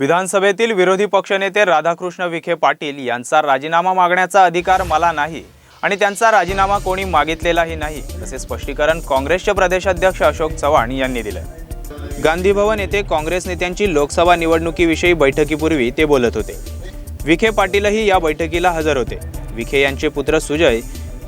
विधानसभेतील विरोधी पक्षनेते राधाकृष्ण विखे पाटील यांचा राजीनामा मागण्याचा अधिकार मला नाही आणि त्यांचा राजीनामा कोणी मागितलेलाही नाही असे स्पष्टीकरण काँग्रेसचे प्रदेशाध्यक्ष अशोक चव्हाण यांनी दिलं. गांधी भवन येथे काँग्रेस नेत्यांची लोकसभा निवडणुकीविषयी बैठकीपूर्वी ते बोलत होते. विखे पाटीलही या बैठकीला हजर होते. विखे यांचे पुत्र सुजय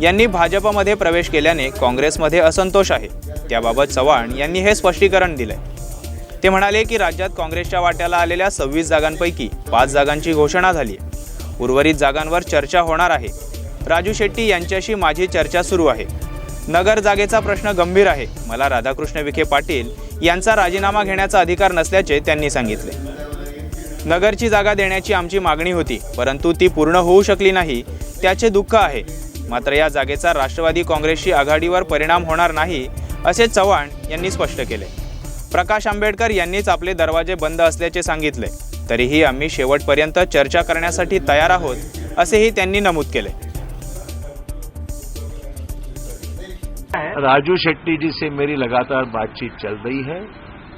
यांनी भाजपमध्ये प्रवेश केल्याने काँग्रेसमध्ये असंतोष आहे. त्याबाबत चव्हाण यांनी हे स्पष्टीकरण दिलंय. ते म्हणाले की राज्यात काँग्रेसच्या वाट्याला आलेल्या सव्वीस जागांपैकी पाच जागांची घोषणा झाली आहे. उर्वरित जागांवर चर्चा होणार आहे. राजू शेट्टी यांच्याशी माझी चर्चा सुरू आहे. नगर जागेचा प्रश्न गंभीर आहे. मला राधाकृष्ण विखे पाटील यांचा राजीनामा घेण्याचा अधिकार नसल्याचे त्यांनी सांगितले. नगरची जागा देण्याची आमची मागणी होती परंतु ती पूर्ण होऊ शकली नाही त्याचे दुःख आहे. मात्र या जागेचा राष्ट्रवादी काँग्रेसशी आघाडीवर परिणाम होणार नाही असे चव्हाण यांनी स्पष्ट केले. प्रकाश आंबेडकर यांनीच आपले दरवाजे बंद असल्याचे सांगितले. तरीही आम्ही शेवटपर्यंत चर्चा करण्यासाठी तयार आहोत असेही त्यांनी नमूद केले. राजू शेट्टी जी से मेरी लगातार बातचीत चल रही है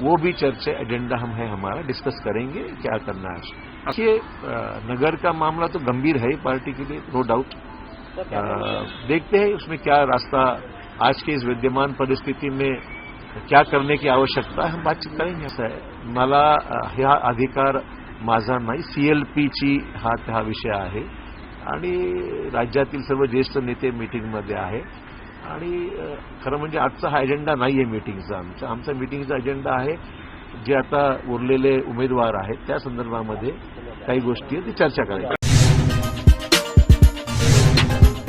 वो भी चर्चा एजेंडा हम है हमारा डिस्कस करेंगे क्या करना है। देखिए नगर का मामला तो गंभीर है पार्टी के लिए नो डाउट देखते हैं उसमें क्या रास्ता आज की इस विद्यमान परिस्थिति में क्या करने की आवश्यकता है? हम बातचीत करेंगे असं आहे मला हा अधिकार माझा नाही. सीएलपीची हा हा विषय आहे. आणि राज्यातील सर्व ज्येष्ठ नेते मीटिंगमध्ये आहे. आणि खरं म्हणजे आजचा हा अजेंडा नाही आहे मीटिंगचा आमचा. आमचा मीटिंगचा अजेंडा आहे जे आता उरलेले उमेदवार आहेत. त्या संदर्भामध्ये काही गोष्टी आहेत ती चर्चा करायची.